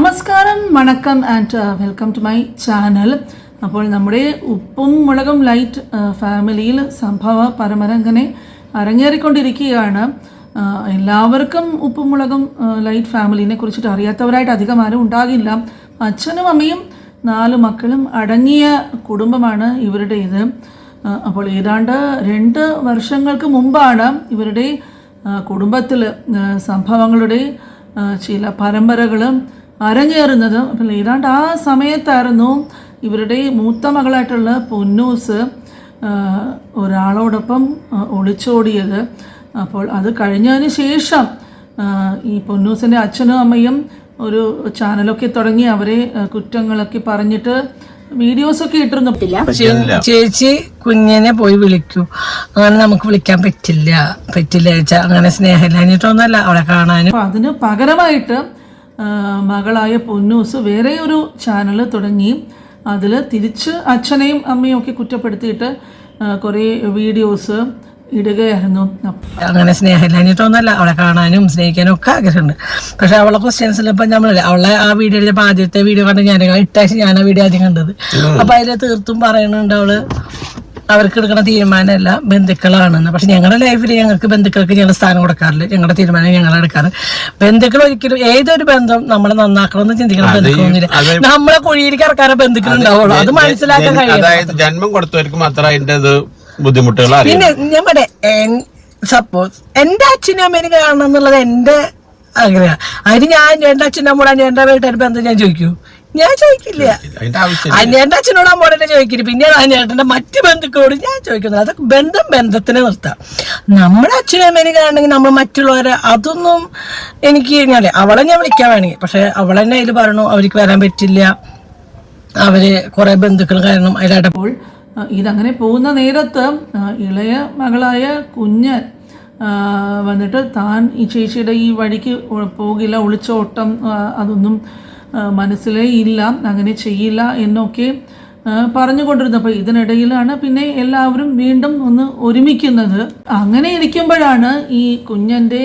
നമസ്കാരം വണക്കം and welcome to my channel അപ്പോൾ നമ്മുടെ ഉപ്പും മുളകും ലൈറ്റ് ഫാമിലിയിൽ സംഭവ പരമരങ്ങനെ അരങ്ങേറിക്കൊണ്ടിരിക്കുകയാണ്. എല്ലാവർക്കും ഉപ്പും മുളകും ലൈറ്റ് ഫാമിലിനെ കുറിച്ചിട്ട് അറിയാത്തവരായിട്ട് അധികം ആരും ഉണ്ടാകില്ല. അച്ഛനും അമ്മയും നാല് മക്കളും അടങ്ങിയ കുടുംബമാണ് ഇവരുടേത്. അപ്പോൾ ഏതാണ്ട് രണ്ട് വർഷങ്ങൾക്ക് മുമ്പാണ് ഇവരുടെ കുടുംബത്തിൽ സംഭവങ്ങളുടെ ചില പരമ്പരകൾ അരങ്ങേറുന്നത്. അപ്പോൾ ഏതാണ്ട് ആ സമയത്തായിരുന്നു ഇവരുടെ മൂത്ത മകളായിട്ടുള്ള പൊന്നൂസ് ഒരാളോടൊപ്പം ഒളിച്ചോടിയത്. അപ്പോൾ അത് കഴിഞ്ഞതിന് ശേഷം ഈ പൊന്നൂസിന്റെ അച്ഛനും അമ്മയും ഒരു ചാനലൊക്കെ തുടങ്ങി അവരെ കുറ്റങ്ങളൊക്കെ പറഞ്ഞിട്ട് വീഡിയോസൊക്കെ ഇട്ടിരുന്നു. ചേച്ചി കുഞ്ഞിനെ പോയി വിളിക്കൂ. അങ്ങനെ നമുക്ക് വിളിക്കാൻ പറ്റില്ല. പറ്റില്ല ചേച്ചാ അങ്ങനെ സ്നേഹമില്ലാഞ്ഞിട്ടൊന്നല്ല അവളെ കാണാനും. അതിന് പകരമായിട്ട് മകളായ പൊന്നൂസ് വേറെ ഒരു ചാനൽ തുടങ്ങി. അതിൽ തിരിച്ച് അച്ഛനെയും അമ്മയും ഒക്കെ കുറ്റപ്പെടുത്തിയിട്ട് കുറേ വീഡിയോസ് ഇടുകയായിരുന്നു. അങ്ങനെ സ്നേഹമില്ലാഞ്ഞിട്ടൊന്നുമല്ല അവളെ കാണാനും സ്നേഹിക്കാനും ഒക്കെ ആഗ്രഹമുണ്ട്. പക്ഷെ അവളെ ക്വസ്റ്റ്യൻസിൽ ഇപ്പം നമ്മൾ അവളെ ആ വീഡിയോ എടുത്തപ്പോൾ ആദ്യത്തെ വീഡിയോ കണ്ട് ഞാൻ ഇട്ടാഴ്ച ഞാൻ ആ വീഡിയോ ആദ്യം കണ്ടത്. അപ്പം അതിൽ തീർത്തും പറയുന്നുണ്ട് അവൾ. അവർക്ക് എടുക്കുന്ന തീരുമാനമല്ല ബന്ധുക്കളാണെന്ന്. പക്ഷെ ഞങ്ങളുടെ ലൈഫിൽ ഞങ്ങൾക്ക് ബന്ധുക്കൾക്ക് ഞങ്ങൾ സ്ഥാനം കൊടുക്കാറില്ല. ഞങ്ങളുടെ തീരുമാനം ഞങ്ങൾ എടുക്കാറ്. ബന്ധുക്കൾ ഒരിക്കലും ഏതൊരു ബന്ധം നമ്മളെ നന്നാക്കണം എന്ന് ചിന്തിക്കണം ബന്ധുക്കളൊന്നുമില്ല. നമ്മളെ കുഴിയിലേക്ക് ഇറക്കാനേ ബന്ധുക്കൾ ഉണ്ടാവുള്ളൂ. അത് മനസ്സിലാക്കാൻ കഴിയും ജന്മം കൊടുത്തവർക്ക് മാത്രം അതിന്റെ അറിയാം. പിന്നെ ഞാൻ പറയാം സപ്പോസ് എന്റെ അച്ഛനും അമ്മേനും കാണണം എന്നുള്ളത് എന്റെ ആഗ്രഹം. അതിന് ഞാൻ എന്റെ അച്ഛന്റെ അമ്മോടും എന്റെ വീട്ടുകാർ എന്താ ഞാൻ ചോദിക്കൂ? ഞാൻ ചോദിക്കില്ല. അന്യേന്റെ അച്ഛനോട് അമ്മോടെ ചോദിക്കില്ല. പിന്നെ അന്യേട്ടന്റെ മറ്റ് ബന്ധുക്കളോട് ഞാൻ ചോദിക്കുന്നത്. അതൊക്കെ ബന്ധം ബന്ധത്തിനെ നിർത്താം. നമ്മുടെ അച്ഛനും അമ്മേനെ കാണണമെങ്കിൽ നമ്മൾ മറ്റുള്ളവരെ അതൊന്നും എനിക്ക് ഞാൻ അവളെ ഞാൻ വിളിക്കാൻ വേണമെങ്കിൽ. പക്ഷെ അവളെന്നെ അതിൽ പറഞ്ഞു അവർക്ക് വരാൻ പറ്റില്ല. അവർ കുറെ ബന്ധുക്കൾ കാരണം അതിലായിട്ട് ഇതങ്ങനെ പോകുന്ന നേരത്ത് ഇളയ മകളായ കുഞ്ഞൻ ആ, വന്നിട്ട് താൻ ഈ ചേച്ചിയുടെ ഈ വഴിക്ക് പോകില്ല ഒളിച്ചോട്ടം അതൊന്നും മനസ്സിലേ ഇല്ല അങ്ങനെ ചെയ്യില്ല എന്നൊക്കെ പറഞ്ഞുകൊണ്ടിരുന്നപ്പോൾ ഇതിനിടയിലാണ് പിന്നെ എല്ലാവരും വീണ്ടും ഒന്ന് ഒരുമിക്കുന്നത്. അങ്ങനെ ഇരിക്കുമ്പോഴാണ് ഈ കുഞ്ഞന്റെ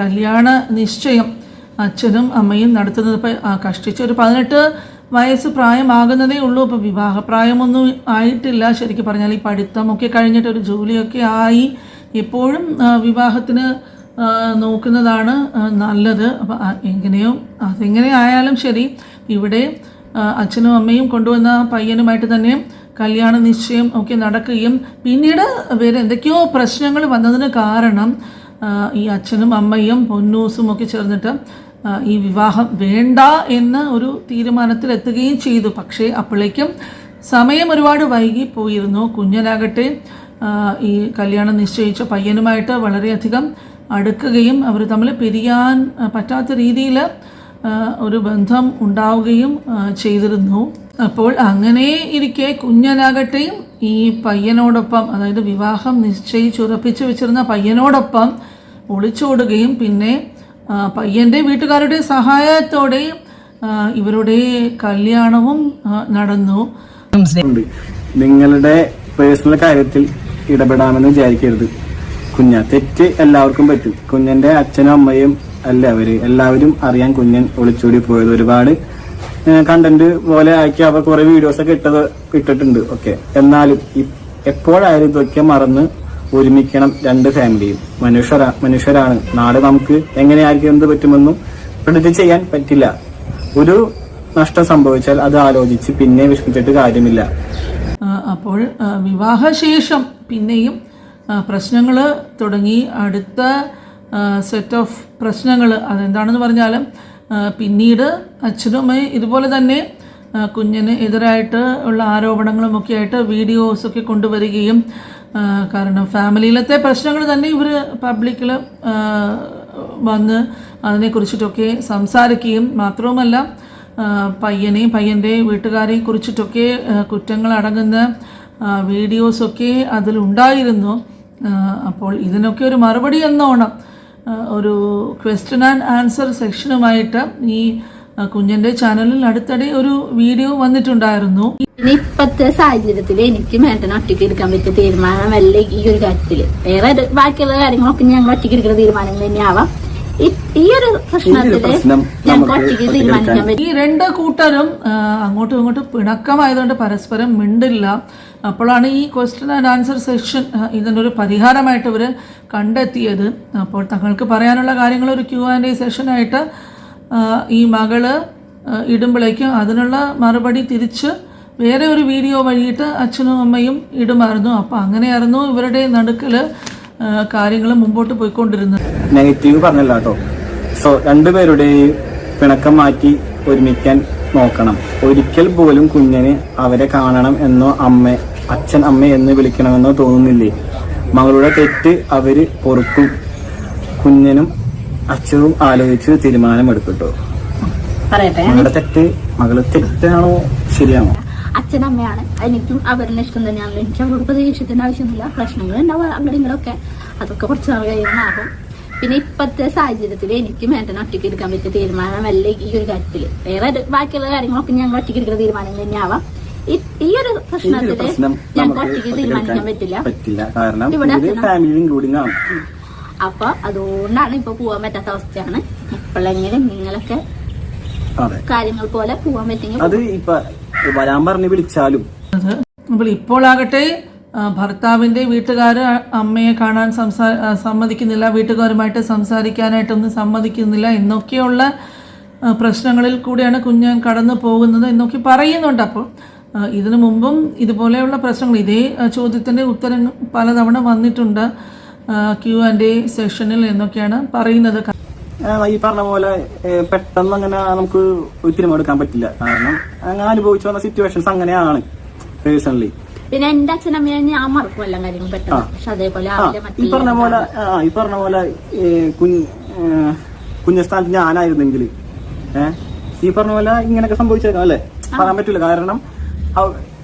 കല്യാണ നിശ്ചയം അച്ഛനും അമ്മയും നടത്തുന്നത്. ഇപ്പം കഷ്ടിച്ച് ഒരു പതിനെട്ട് വയസ്സ് പ്രായമാകുന്നതേ ഉള്ളൂ. ഇപ്പോൾ വിവാഹപ്രായമൊന്നും ആയിട്ടില്ല. ശരിക്കും പറഞ്ഞാൽ ഈ പഠിത്തമൊക്കെ കഴിഞ്ഞിട്ട് ഒരു ജോലിയൊക്കെ ആയി. എപ്പോഴും വിവാഹത്തിന് നോക്കുന്നതാണ് നല്ലത്. അപ്പം എങ്ങനെയോ അതെങ്ങനെ ആയാലും ശരി ഇവിടെ അച്ഛനും അമ്മയും കൊണ്ടുവന്ന പയ്യനുമായിട്ട് തന്നെ കല്യാണ നിശ്ചയം ഒക്കെ നടക്കുകയും പിന്നീട് വേറെ എന്തൊക്കെയോ പ്രശ്നങ്ങൾ വന്നതിന് കാരണം ഈ അച്ഛനും അമ്മയും പൊന്നൂസും ഒക്കെ ചേർന്നിട്ട് ഈ വിവാഹം വേണ്ട എന്ന് ഒരു തീരുമാനത്തിലെത്തുകയും ചെയ്തു. പക്ഷേ അപ്പോഴേക്കും സമയം ഒരുപാട് വൈകി പോയിരുന്നു കുഞ്ഞനാകട്ടെ ഈ കല്യാണം നിശ്ചയിച്ച പയ്യനുമായിട്ട് വളരെയധികം അടുക്കുകയും അവർ തമ്മിൽ പിരിയാൻ പറ്റാത്ത രീതിയിൽ ഒരു ബന്ധം ഉണ്ടാവുകയും ചെയ്തിരുന്നു. അപ്പോൾ അങ്ങനെ ഇരിക്കെ കുഞ്ഞനാകട്ടെയും ഈ പയ്യനോടൊപ്പം അതായത് വിവാഹം നിശ്ചയിച്ചുറപ്പിച്ചു വെച്ചിരുന്ന പയ്യനോടൊപ്പം ഒളിച്ചോടുകയും പിന്നെ പയ്യന്റെ വീട്ടുകാരുടെ സഹായത്തോടെ ഇവരുടെ കല്യാണവും നടന്നു. നിങ്ങളുടെ പേഴ്സണൽ കാര്യത്തിൽ ഇടപെടാമെന്ന് വിചാരിക്കരുത്. കുഞ്ഞ തെറ്റ് എല്ലാവർക്കും പറ്റും. കുഞ്ഞന്റെ അച്ഛനും അമ്മയും അല്ല അവർ? എല്ലാവരും അറിയാൻ കുഞ്ഞൻ ഒളിച്ചോടി പോയത് ഒരുപാട് കണ്ടന്റ് പോലെ ആക്കി അവർ കുറെ വീഡിയോസ് ഒക്കെ ഇട്ടത് ഇട്ടിട്ടുണ്ട്. ഓക്കെ എന്നാലും എപ്പോഴായാലും ഇതൊക്കെ മറന്ന് ഒരുമിക്കണം രണ്ട് ഫാമിലിയും മനുഷ്യരാ മനുഷ്യരാണ്. നാട് നമുക്ക് എങ്ങനെയായിരിക്കും എന്ത് പറ്റുമെന്നും പ്രെഡിക്റ്റ് ചെയ്യാൻ പറ്റില്ല. ഒരു നഷ്ടം സംഭവിച്ചാൽ അത് ആലോചിച്ച് പിന്നെ വിഷമിച്ചിട്ട് കാര്യമില്ല. അപ്പോൾ വിവാഹശേഷം പിന്നെയും പ്രശ്നങ്ങൾ തുടങ്ങി. അടുത്ത സെറ്റ് ഓഫ് പ്രശ്നങ്ങൾ അതെന്താണെന്ന് പറഞ്ഞാൽ ആ, പിന്നീട് അച്ഛനും അമ്മയും ഇതുപോലെ തന്നെ കുഞ്ഞിന് എതിരായിട്ട് ഉള്ള ആരോപണങ്ങളും ഒക്കെ ആയിട്ട് വീഡിയോസൊക്കെ കൊണ്ടുവരികയും കാരണം ഫാമിലിയിലത്തെ പ്രശ്നങ്ങൾ തന്നെ ഇവർ പബ്ലിക്കിൽ വന്ന് അതിനെക്കുറിച്ചിട്ടൊക്കെ സംസാരിക്കുകയും മാത്രവുമല്ല പയ്യനെയും പയ്യന്റെ വീട്ടുകാരെയും കുറിച്ചിട്ടൊക്കെ കുറ്റങ്ങൾ അടങ്ങുന്ന വീഡിയോസൊക്കെ അതിലുണ്ടായിരുന്നു. അപ്പോൾ ഇതിനൊക്കെ ഒരു മറുപടി എന്നോണം ഒരു ക്വസ്റ്റ്യൻ ആൻഡ് ആൻസർ സെക്ഷനുമായിട്ട് ഈ ആ, കുഞ്ഞന്റെ ചാനലിൽ അടുത്തിടെ ഒരു വീഡിയോ വന്നിട്ടുണ്ടായിരുന്നു. ഇപ്പത്തെ സാഹചര്യത്തിൽ എനിക്ക് മേട്ടനെ ഒറ്റയ്ക്ക് എടുക്കാൻ പറ്റിയ തീരുമാനമല്ല ഈ ഒരു കാര്യത്തിൽ. വേറെ ബാക്കിയുള്ള കാര്യങ്ങളൊക്കെ ഞങ്ങൾ ഒറ്റയ്ക്ക് എടുക്കുന്ന തീരുമാനങ്ങൾ തന്നെയാവാം. ഈ- ഈ ഒരു പ്രശ്നത്തിൽ രണ്ട് കൂട്ടരും അങ്ങോട്ടും ഇങ്ങോട്ടും പിണക്കമായതുകൊണ്ട് പരസ്പരം മിണ്ടില്ല. അപ്പോഴാണ് ഈ ക്വസ്റ്റ്യൻ ആൻഡ് ആൻസർ സെഷൻ ഇതിനൊരു ഒരു പരിഹാരമായിട്ട് ഇവർ കണ്ടെത്തിയത്. അപ്പോൾ തങ്ങൾക്ക് പറയാനുള്ള കാര്യങ്ങൾ ഒരു ക്യൂ ആൻഡ് എ സെഷനായിട്ട് ഈ മകൾ ഇടുമ്പോഴേക്കും അതിനുള്ള മറുപടി തിരിച്ച് വേറെ ഒരു വീഡിയോ വഴിയിട്ട് അച്ഛനും അമ്മയും ഇടുമായിരുന്നു. അപ്പോൾ അങ്ങനെയായിരുന്നു ഇവരുടെ നടുക്കിൽ കാര്യങ്ങൾ മുമ്പോട്ട് പോയിക്കൊണ്ടിരുന്നത്. നെഗറ്റീവ് പറഞ്ഞല്ലോ കേട്ടോ. സോ രണ്ടുപേരുടെയും പിണക്കം മാറ്റി ഒരുമിക്കാൻ നോക്കണം. ഒരിക്കൽ പോലും കുഞ്ഞിന് അവരെ കാണണം എന്നോ അമ്മ അച്ഛൻ അമ്മ എന്ന് വിളിക്കണമെന്നോ തോന്നുന്നില്ലേ? മകളുടെ തെറ്റ് അവർ പൊറുക്കും. കുഞ്ഞിനും അച്ഛനും ആലോചിച്ച് തീരുമാനമെടുക്കട്ടോ പറയട്ടെ. മകളുടെ തെറ്റ് മകൾ തെറ്റാണോ ശരിയാണോ? അച്ഛനമ്മയാണ്. എനിക്കും അവരുടെ ഇഷ്ടം തന്നെയാണല്ലോ എനിക്ക് അവരോട് പ്രതീക്ഷിക്കേണ്ട ആവശ്യമൊന്നുമില്ല. പ്രശ്നങ്ങൾ ഉണ്ടാവും അങ്ങനെ ഇങ്ങോട്ടൊക്കെ അതൊക്കെ കുറച്ച് നാൾ കഴിയുന്നതാകും പിന്നെ ഇപ്പോഴത്തെ സാഹചര്യത്തിൽ എനിക്ക് മേട്ടൻ ഒറ്റയ്ക്ക് എടുക്കാൻ പറ്റിയ തീരുമാനമല്ല ഈ ഒരു കാര്യത്തിൽ വേറെ ബാക്കിയുള്ള കാര്യങ്ങളൊക്കെ ഞങ്ങൾ ഒറ്റയ്ക്ക് എടുക്കുന്ന തീരുമാനങ്ങൾ തന്നെയാവാം. ഈ- ഒരു പ്രശ്നത്തിൽ ഞങ്ങൾക്ക് ഒറ്റയ്ക്ക് തീരുമാനിക്കാൻ പറ്റില്ല. കാരണം ഇവിടെ ഫാമിലി ഇൻക്ലൂഡിംഗ് ആണ്. അപ്പൊ അതുകൊണ്ടാണ് ഇപ്പൊ പോവാൻ പറ്റാത്ത അവസ്ഥയാണ്. എപ്പോഴെങ്കിലും നിങ്ങളൊക്കെ കാര്യങ്ങൾ പോലെ പോവാൻ പറ്റുമെങ്കിൽ അത് ഇപ്പൊ വരാൻ പറഞ്ഞ് വിളിച്ചാലും. അപ്പോൾ ഇപ്പോഴാകട്ടെ ആ, ഭർത്താവിന്റെ വീട്ടുകാർ അമ്മയെ കാണാൻ സംസാ സമ്മതിക്കുന്നില്ല വീട്ടുകാരുമായിട്ട് സംസാരിക്കാനായിട്ടൊന്നും സമ്മതിക്കുന്നില്ല എന്നൊക്കെയുള്ള പ്രശ്നങ്ങളിൽ കൂടിയാണ് കുഞ്ഞൻ കടന്നു പോകുന്നത് എന്നൊക്കെ പറയുന്നുണ്ട് അപ്പോൾ. ഇതിനു മുമ്പും ഇതുപോലെയുള്ള പ്രശ്നങ്ങൾ ഇതേ ചോദ്യത്തിന്റെ ഉത്തരം പലതവണ വന്നിട്ടുണ്ട് ക്യൂ ആൻഡ് എ സെഷനിൽ എന്നൊക്കെയാണ് പറയുന്നത്. ഈ പറഞ്ഞ പോലെ പെട്ടെന്ന് അങ്ങനെ നമുക്ക് ഒരു തീരുമാനം പറ്റില്ല. കാരണം അങ്ങനെ അനുഭവിച്ചു വന്ന സിറ്റുവേഷൻസ് അങ്ങനെയാണ് പേഴ്സണലി പിന്നെ എന്റെ അച്ഛനമ്മയെ ഞാൻ മറക്കും എല്ലാ കാര്യങ്ങളും പെട്ടെന്ന്. പക്ഷെ അതേപോലെ ആ അവരുടെ ഈ പറഞ്ഞ പോലെ ഈ പറഞ്ഞ പോലെ കുഞ്ഞ് സ്ഥാനത്ത് ഞാനായിരുന്നെങ്കിൽ ഏഹ് ഈ പറഞ്ഞ പോലെ ഇങ്ങനെയൊക്കെ സംഭവിച്ചേക്കാം അല്ലേ? പറയാൻ പറ്റില്ല കാരണം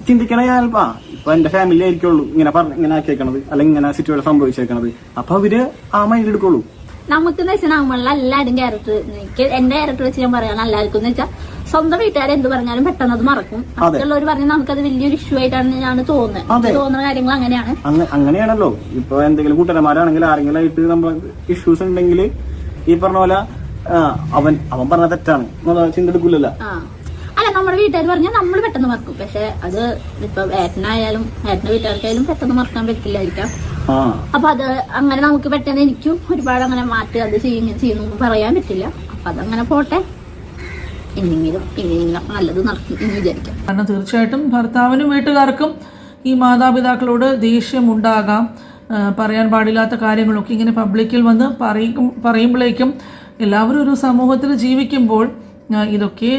ചിന്തിക്കണ ആ ഇപ്പൊ എന്റെ ഫാമിലി ആയിരിക്കുള്ളൂ. ഇങ്ങനെ പറഞ്ഞ ഇങ്ങനെ ആക്കിയേക്കണത് അല്ലെങ്കിൽ ഇങ്ങനെ സിറ്റുവേഷൻ സംഭവിച്ചേക്കണത്. അപ്പൊ അവർ ആ മൈൻഡ് എടുക്കുള്ളൂ. നമുക്ക് എന്ന് വെച്ചാൽ നമ്മളെ എല്ലാവരും ക്യാരക്ടർ എനിക്ക് എന്റെ ക്യാരക്ടർ വെച്ച് ഞാൻ പറയാൻ എല്ലാവർക്കും എന്ന് വെച്ചാൽ സ്വന്തം വീട്ടുകാർ എന്ത് പറഞ്ഞാലും പെട്ടെന്ന് അത് മറക്കും. മറ്റുള്ളവർ പറഞ്ഞാൽ നമുക്കത് വലിയൊരു ഇഷ്യൂ ആയിട്ടാണ് ഞാൻ തോന്നുന്നത് തോന്നുന്ന കാര്യങ്ങൾ അങ്ങനെയാണ്. അങ്ങ- അങ്ങനെയാണല്ലോ. ഇപ്പൊ എന്തെങ്കിലും കൂട്ടുകാരന്മാരാണെങ്കിൽ ആരെങ്കിലും ആയിട്ട് നമ്മൾ ഇഷ്യൂസ് ഉണ്ടെങ്കിൽ ഈ പറഞ്ഞ പോലെ അവൻ അവൻ പറഞ്ഞ തെറ്റാണ്. ചിന്ത എടുക്കൂലല്ലോ. അല്ല നമ്മുടെ വീട്ടുകാർ പറഞ്ഞാൽ നമ്മൾ പെട്ടെന്ന് മറക്കും. പക്ഷെ അത് ഇപ്പൊ ഏട്ടനായാലും ഏട്ടന്റെ വീട്ടുകാർക്കായാലും പെട്ടെന്ന് മറക്കാൻ പറ്റില്ലായിരിക്കാം. അപ്പൊ അത് അങ്ങനെ നമുക്ക് പെട്ടെന്ന് എനിക്കും ഒരുപാട് അങ്ങനെ മാറ്റി അത് ചെയ്യും ചെയ്യുന്നു പറയാൻ പറ്റില്ല. അപ്പൊ അതങ്ങനെ പോട്ടെ. ഇനിയെങ്കിലും ഇനിയെങ്കിലും നല്ലത് നടക്കും എന്ന് വിചാരിക്കാം. കാരണം തീർച്ചയായിട്ടും ഭർത്താവിനും വീട്ടുകാർക്കും ഈ മാതാപിതാക്കളോട് ദേഷ്യമുണ്ടാകാം. ഉണ്ടാകാം പറയാൻ പാടില്ലാത്ത കാര്യങ്ങളൊക്കെ ഇങ്ങനെ പബ്ലിക്കിൽ വന്ന് പറയും പറയുമ്പോഴേക്കും എല്ലാവരും ഒരു സമൂഹത്തിൽ ജീവിക്കുമ്പോൾ ഇതൊക്കെ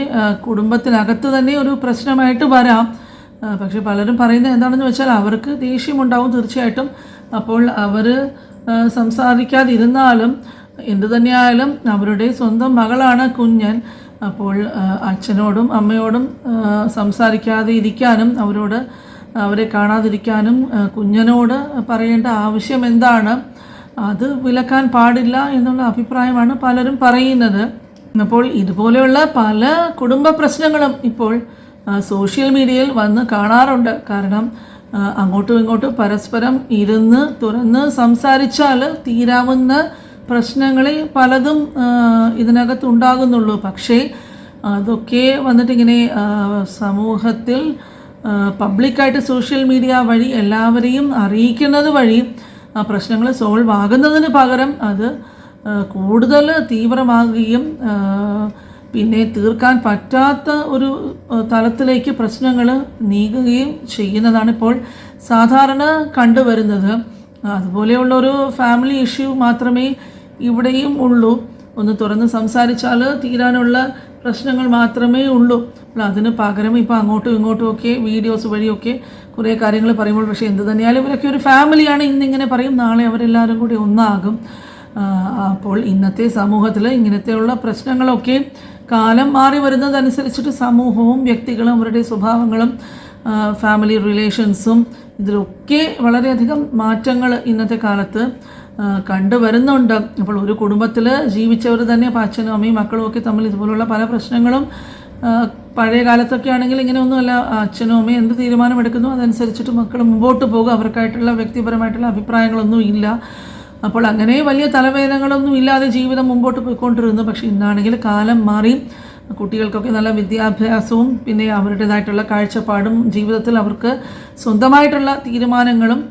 കുടുംബത്തിനകത്ത് തന്നെ ഒരു പ്രശ്നമായിട്ട് വരാം. പക്ഷെ പലരും പറയുന്നത് എന്താണെന്ന് വെച്ചാൽ അവർക്ക് ദേഷ്യമുണ്ടാവും തീർച്ചയായിട്ടും. അപ്പോൾ അവർ സംസാരിക്കാതിരുന്നാലും എന്തു തന്നെയായാലും അവരുടെ സ്വന്തം മകളാണ് കുഞ്ഞൻ. അപ്പോൾ അച്ഛനോടും അമ്മയോടും സംസാരിക്കാതെ ഇരിക്കാനും അവരോട് അവരെ കാണാതിരിക്കാനും കുഞ്ഞനോട് പറയേണ്ട ആവശ്യം എന്താണ്? അത് വിലക്കാൻ പാടില്ല എന്നുള്ള അഭിപ്രായമാണ് പലരും പറയുന്നത്. അപ്പോൾ ഇതുപോലെയുള്ള പല കുടുംബ പ്രശ്നങ്ങളും ഇപ്പോൾ സോഷ്യൽ മീഡിയയിൽ വന്ന് കാണാറുണ്ട്. കാരണം അങ്ങോട്ടും ഇങ്ങോട്ടും പരസ്പരം ഇരുന്ന് തുറന്ന് സംസാരിച്ചാൽ തീരാവുന്ന പ്രശ്നങ്ങളെ പലതും ഇതിനകത്ത് ഉണ്ടാകുന്നുള്ളൂ പക്ഷേ അതൊക്കെ വന്നിട്ടിങ്ങനെ സമൂഹത്തിൽ പബ്ലിക്കായിട്ട് സോഷ്യൽ മീഡിയ വഴി എല്ലാവരെയും അറിയിക്കുന്നത് വഴി ആ പ്രശ്നങ്ങൾ സോൾവ് ആകുന്നതിന് പകരം അത് കൂടുതൽ തീവ്രമാകുകയും പിന്നെ തീർക്കാൻ പറ്റാത്ത ഒരു തലത്തിലേക്ക് പ്രശ്നങ്ങൾ നീങ്ങുകയും ചെയ്യുന്നതാണ് ഇപ്പോൾ സാധാരണ കണ്ടുവരുന്നത്. അതുപോലെയുള്ള ഒരു ഫാമിലി ഇഷ്യൂ മാത്രമേ ഇവിടെയും ഉള്ളൂ. ഒന്ന് തുറന്ന് സംസാരിച്ചാൽ തീരാനുള്ള പ്രശ്നങ്ങൾ മാത്രമേ ഉള്ളൂ. അതിന് പകരം ഇപ്പോൾ അങ്ങോട്ടും ഇങ്ങോട്ടും ഒക്കെ വീഡിയോസ് വഴിയൊക്കെ കുറേ കാര്യങ്ങൾ പറയുമ്പോൾ പക്ഷേ എന്ത് തന്നെയാലും ഇവരൊക്കെ ഒരു ഫാമിലിയാണ് ഇന്നിങ്ങനെ പറയും. നാളെ അവരെല്ലാവരും കൂടി ഒന്നാകും. അപ്പോൾ ഇന്നത്തെ സമൂഹത്തിൽ ഇങ്ങനത്തെയുള്ള പ്രശ്നങ്ങളൊക്കെ കാലം മാറി വരുന്നതനുസരിച്ചിട്ട് സമൂഹവും വ്യക്തികളും അവരുടെ സ്വഭാവങ്ങളും ഫാമിലി റിലേഷൻസും ഇതിലൊക്കെ വളരെയധികം മാറ്റങ്ങൾ ഇന്നത്തെ കാലത്ത് കണ്ടുവരുന്നുണ്ട്. അപ്പോൾ ഒരു കുടുംബത്തിൽ ജീവിച്ചവർ തന്നെ അച്ഛനും അമ്മയും മക്കളും ഒക്കെ തമ്മിൽ ഇതുപോലുള്ള പല പ്രശ്നങ്ങളും പഴയ കാലത്തൊക്കെ ആണെങ്കിൽ ഇങ്ങനെയൊന്നുമല്ല അച്ഛനും അമ്മയും എന്ത് തീരുമാനമെടുക്കുന്നു അതനുസരിച്ചിട്ട് മക്കൾ മുമ്പോട്ട് പോകും. അവർക്കായിട്ടുള്ള വ്യക്തിപരമായിട്ടുള്ള അഭിപ്രായങ്ങളൊന്നും ഇല്ല. അപ്പോൾ അങ്ങനെ വലിയ തലവേദനകളൊന്നും ഇല്ലാതെ ജീവിതം മുമ്പോട്ട് പോയിക്കൊണ്ടിരുന്നു. പക്ഷേ ഇന്നാണെങ്കിൽ കാലം മാറി. കുട്ടികൾക്കൊക്കെ നല്ല വിദ്യാഭ്യാസവും പിന്നെ അവരുടേതായിട്ടുള്ള കാഴ്ചപ്പാടും ജീവിതത്തിൽ അവർക്ക് സ്വന്തമായിട്ടുള്ള തീരുമാനങ്ങളും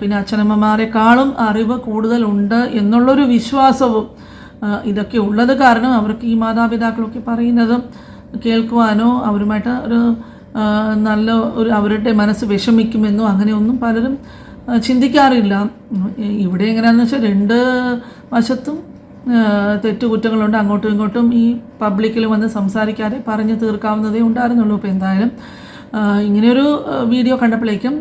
പിന്നെ അച്ഛനമ്മമാരെക്കാളും അറിവ് കൂടുതലുണ്ട് എന്നുള്ളൊരു വിശ്വാസവും ഇതൊക്കെ ഉള്ളത് കാരണം അവർക്ക് ഈ മാതാപിതാക്കളൊക്കെ പറയുന്നത് കേൾക്കുവാനോ അവരുമായിട്ട് ഒരു നല്ല ഒരു അവരുടെ മനസ്സ് വിഷമിക്കുമെന്നോ അങ്ങനെയൊന്നും പലരും ചിന്തിക്കാറില്ല. ഇവിടെ എങ്ങനെയാണെന്ന് വെച്ചാൽ രണ്ട് വശത്തും തെറ്റുകുറ്റങ്ങളുണ്ട്. അങ്ങോട്ടും ഇങ്ങോട്ടും ഈ പബ്ലിക്കിൽ വന്ന് സംസാരിക്കാതെ പറഞ്ഞു തീർക്കാവുന്നതേ ഉണ്ടായിരുന്നുള്ളൂ. ഇപ്പോൾ എന്തായാലും ഇങ്ങനെയൊരു വീഡിയോ കണ്ടപ്പോഴേക്കും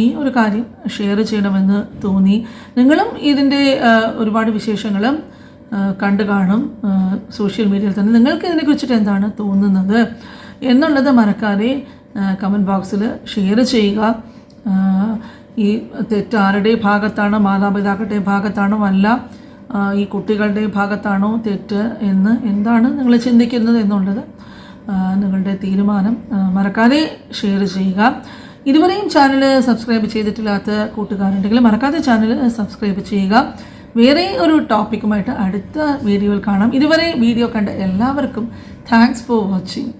ഈ ഒരു കാര്യം ഷെയർ ചെയ്യണമെന്ന് തോന്നി. നിങ്ങളും ഇതിന്റെ ഒരുപാട് വിശേഷങ്ങൾ കണ്ടു കാണും സോഷ്യൽ മീഡിയയിൽ തന്നെ. നിങ്ങൾക്ക് ഇതിനെക്കുറിച്ചിട്ട് എന്താണ് തോന്നുന്നത്? എന്നുള്ളത് മറക്കാതെ കമന്റ് ബോക്സിൽ ഷെയർ ചെയ്യുക. ഈ തെറ്റ് ആരുടെ ഭാഗത്താണ് മാതാപിതാക്കളുടെ ഭാഗത്താണോ അല്ല ഈ കുട്ടികളുടെ ഭാഗത്താണോ തെറ്റ് എന്ന് എന്താണ് നിങ്ങൾ ചിന്തിക്കുന്നത് എന്നുള്ളത് നിങ്ങളുടെ തീരുമാനം മറക്കാതെ ഷെയർ ചെയ്യുക. ഇതുവരെയും ചാനൽ സബ്സ്ക്രൈബ് ചെയ്തിട്ടില്ലാത്ത കൂട്ടുകാരുണ്ടെങ്കിൽ മറക്കാതെ ചാനൽ സബ്സ്ക്രൈബ് ചെയ്യുക. വേറെ ഒരു ടോപ്പിക്കുമായിട്ട് അടുത്ത വീഡിയോയിൽ കാണാം. ഇതുവരെ വീഡിയോ കണ്ട എല്ലാവർക്കും താങ്ക്സ് ഫോർ വാച്ചിങ്